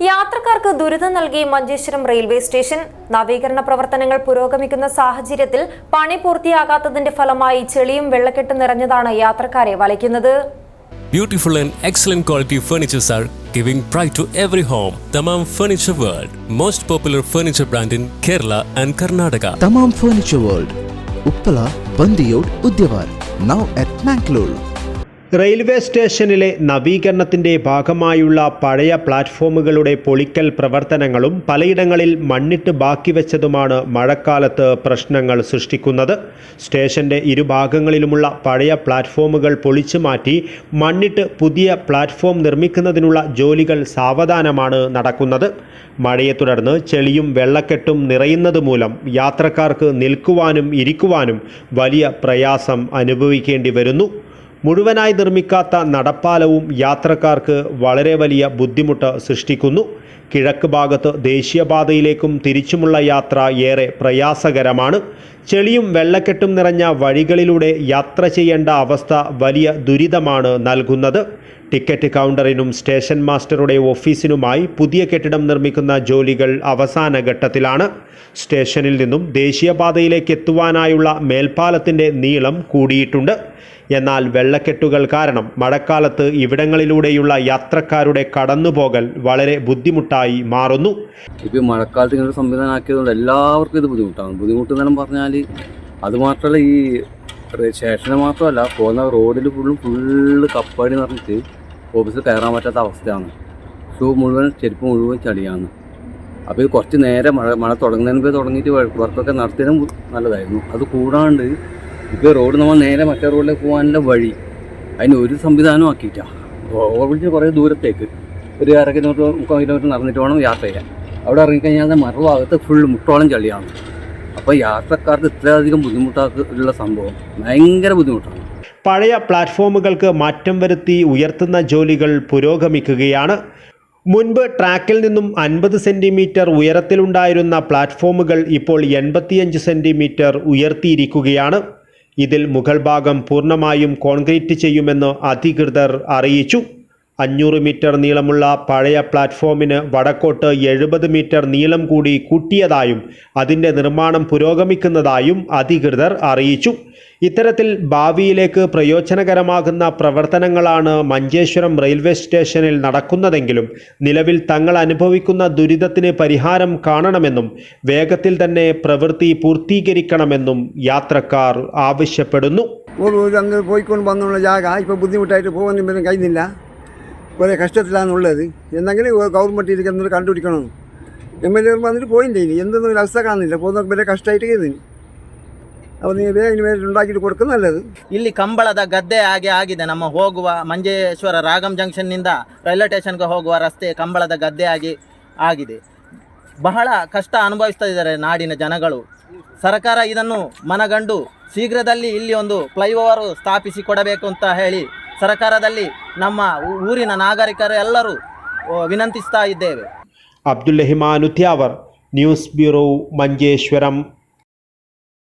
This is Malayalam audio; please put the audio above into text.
യാത്രക്കാർക്ക് ദുരിതം നൽകി മഞ്ചേശ്വരം റെയിൽവേ സ്റ്റേഷൻ. നവീകരണ പ്രവർത്തനങ്ങൾ പുരോഗമിക്കുന്ന സാഹചര്യത്തിൽ പണി പൂർത്തിയാകാത്തതിന്റെ ഫലമായി ചെളിയും വെള്ളക്കെട്ട് നിറഞ്ഞതാണ് യാത്രക്കാരെ വലയ്ക്കുന്നത്. Beautiful and excellent quality furnitures are giving pride to every home Tamam furniture world most popular furniture brand in Kerala and Karnataka Tamam furniture world Uppala Bandiyod Udyavar now at Mangalore railway സ്റ്റേഷനിലെ നവീകരണത്തിന്റെ ഭാഗമായുള്ള പഴയ പ്ലാറ്റ്ഫോമുകളുടെ പൊളിക്കൽ പ്രവർത്തനങ്ങളും പലയിടങ്ങളിൽ മണ്ണിട്ട് ബാക്കി വെച്ചതുമാണ് മഴക്കാലത്ത് പ്രശ്നങ്ങൾ സൃഷ്ടിക്കുന്നത്. സ്റ്റേഷന്റെ ഇരുഭാഗങ്ങളിലുമുള്ള പഴയ പ്ലാറ്റ്ഫോമുകൾ പൊളിച്ചു മാറ്റി മണ്ണിട്ട് പുതിയ പ്ലാറ്റ്ഫോം നിർമ്മിക്കുന്നതിനുള്ള ജോലികൾ സാവധാനമാണ് നടക്കുന്നത്. മഴയെ തുടർന്ന് ചെളിയും വെള്ളക്കെട്ടും നിറയുന്നത് മൂലം യാത്രക്കാർക്ക് നിൽക്കുവാനും ഇരിക്കുവാനും വലിയ പ്രയാസം അനുഭവിക്കേണ്ടി വരുന്നു. മുഴുവനായി നിർമ്മിക്കാത്ത നടപ്പാലവും യാത്രക്കാർക്ക് വളരെ വലിയ ബുദ്ധിമുട്ട് സൃഷ്ടിക്കുന്നു. കിഴക്ക് ഭാഗത്ത് ദേശീയപാതയിലേക്കും തിരിച്ചുമുള്ള യാത്ര ഏറെ പ്രയാസകരമാണ്. ചെളിയും വെള്ളക്കെട്ടും നിറഞ്ഞ വഴികളിലൂടെ യാത്ര ചെയ്യേണ്ട അവസ്ഥ വലിയ ദുരിതമാണ് നൽകുന്നത്. ടിക്കറ്റ് കൗണ്ടറിനും സ്റ്റേഷൻ മാസ്റ്ററുടെ ഓഫീസിനുമായി പുതിയ കെട്ടിടം നിർമ്മിക്കുന്ന ജോലികൾ അവസാന ഘട്ടത്തിലാണ്. സ്റ്റേഷനിൽ നിന്നും ദേശീയപാതയിലേക്ക് എത്തുവാനായുള്ള മേൽപ്പാലത്തിന്റെ നീളം കൂടിയിട്ടുണ്ട്. എന്നാൽ വെള്ളക്കെട്ടുകൾ കാരണം മഴക്കാലത്ത് ഇവിടങ്ങളിലൂടെയുള്ള യാത്രക്കാരുടെ കടന്നുപോകൽ വളരെ ബുദ്ധിമുട്ടായി മാറുന്നു. ഇപ്പോൾ മഴക്കാലത്ത് ഇങ്ങനെ സംവിധാനമാക്കിയതുകൊണ്ട് എല്ലാവർക്കും ഇത് ബുദ്ധിമുട്ടാണ്. ബുദ്ധിമുട്ട് എന്നെല്ലാം പറഞ്ഞാൽ അത് മാത്രമല്ല ഈ സ്റ്റേഷനെ മാത്രമല്ല പോകുന്ന റോഡിൽ ഫുള്ളും ഫുള്ള് കപ്പാടി നിറഞ്ഞിട്ട് ഓഫീസിൽ കയറാൻ പറ്റാത്ത അവസ്ഥയാണ്. ഷൂ മുഴുവൻ ചെരുപ്പ് മുഴുവൻ ചളിയാണ്. അപ്പോൾ ഇത് കുറച്ച് നേരെ മഴ മഴ തുടങ്ങുന്നതിന് മുമ്പേ തുടങ്ങിയിട്ട് വർക്കൊക്കെ നടത്തിയതും നല്ലതായിരുന്നു. അത് കൂടാണ്ട് ഇപ്പോൾ റോഡ് നമ്മൾ നേരെ മറ്റേ റോഡിലേക്ക് പോകാനുള്ള വഴി അതിന് ഒരു സംവിധാനം ആക്കിയിട്ടാണ് കുറേ ദൂരത്തേക്ക്. ഒരു അര കിലോമീറ്റർ മുക്കാൽ കിലോമീറ്റർ നടന്നിട്ട് വേണം യാത്ര ചെയ്യാൻ. അവിടെ ഇറങ്ങിക്കഴിഞ്ഞാൽ മറുഭാഗത്ത് ഫുൾ മുട്ടോളം ചളിയാണ്. അപ്പോൾ യാത്രക്കാർക്ക് ഇത്രയധികം ബുദ്ധിമുട്ടാക്കുള്ള സംഭവം ഭയങ്കര ബുദ്ധിമുട്ടാണ്. പഴയ പ്ലാറ്റ്ഫോമുകൾക്ക് മാറ്റം വരുത്തി ഉയർത്തുന്ന ജോലികൾ പുരോഗമിക്കുകയാണ്. മുൻപ് ട്രാക്കിൽ നിന്നും അൻപത് സെന്റിമീറ്റർ ഉയരത്തിലുണ്ടായിരുന്ന പ്ലാറ്റ്ഫോമുകൾ ഇപ്പോൾ എൺപത്തിയഞ്ച് സെന്റിമീറ്റർ ഉയർത്തിയിരിക്കുകയാണ്. ഇതിൽ മുകൾ ഭാഗം പൂർണമായും കോൺക്രീറ്റ് ചെയ്യുമെന്ന് അധികൃതർ അറിയിച്ചു. അഞ്ഞൂറ് മീറ്റർ നീളമുള്ള പഴയ പ്ലാറ്റ്ഫോമിന് വടക്കോട്ട് എഴുപത് മീറ്റർ നീളം കൂടി കൂട്ടിയതായും അതിന്റെ നിർമ്മാണം പുരോഗമിക്കുന്നതായും അധികൃതർ അറിയിച്ചു. ഇത്തരത്തിൽ ഭാവിയിലേക്ക് പ്രയോജനകരമാകുന്ന പ്രവർത്തനങ്ങളാണ് മഞ്ചേശ്വരം റെയിൽവേ സ്റ്റേഷനിൽ നടക്കുന്നതെങ്കിലും നിലവിൽ തങ്ങൾ അനുഭവിക്കുന്ന ദുരിതത്തിന് പരിഹാരം കാണണമെന്നും വേഗത്തിൽ തന്നെ പ്രവൃത്തി പൂർത്തീകരിക്കണമെന്നും യാത്രക്കാർ ആവശ്യപ്പെടുന്നു. ഒരു അങ്ങ് പോയിക്കൊണ്ട് വന്നുള്ള ജാഗ ഇപ്പോൾ ബുദ്ധിമുട്ടായിട്ട് ഇവരും കഴിയുന്നില്ല കുറേ കഷ്ടത്തിലാണുള്ളത് എന്തെങ്കിലും ഗവൺമെൻറ് ഇതിൽ എന്തൊരു കണ്ടുപിടിക്കണം എം എൽ എ വന്നിട്ട് പോയില്ലേ ഇനി എന്തൊന്നും ഒരു അവസ്ഥ കാണുന്നില്ല പോകുന്ന വലിയ കഷ്ടമായിട്ട് ചെയ്യുന്നു അപ്പോൾ നിങ്ങൾ വേഗം ഇനി വേറെ ഉണ്ടാക്കിയിട്ട് കൊടുക്കും നല്ലത് ಇಲ್ಲಿ ಕಂಬಳದ ಗದ್ದೆ ಹಾಗೆ ಆಗಿದೆ ನಮ್ಮ ಹೋಗುವ ಮಂಜೇಶ್ವರ ರಾಗಂ ಜಂಕ್ಷನ್ನಿಂದ ರೈಲ್ವೆ ಸ್ಟೇಷನ್ಗೆ ಹೋಗುವ ರಸ್ತೆ ಕಂಬಳದ ಗದ್ದೆ ಆಗಿ ಆಗಿದೆ ಬಹಳ ಕಷ್ಟ ಅನುಭವಿಸ್ತಾ ಇದ್ದಾರೆ ನಾಡಿನ ಜನಗಳು ಸರ್ಕಾರ ಇದನ್ನು ಮನಗಂಡು ಶೀಘ್ರದಲ್ಲಿ ಇಲ್ಲಿ ಒಂದು ಫ್ಲೈಓವರ್ ಸ್ಥಾಪಿಸಿ ಕೊಡಬೇಕು ಅಂತ ಹೇಳಿ ಸರ್ಕಾರದಲ್ಲಿ ನಮ್ಮ ಊರಿನ ನಾಗರಿಕರು ಎಲ್ಲರೂ ವಿನಂತಿಸ್ತಾ ಇದ್ದೇವೆ. Abdul Rehman Udyavar news bureau Manjeshwaram.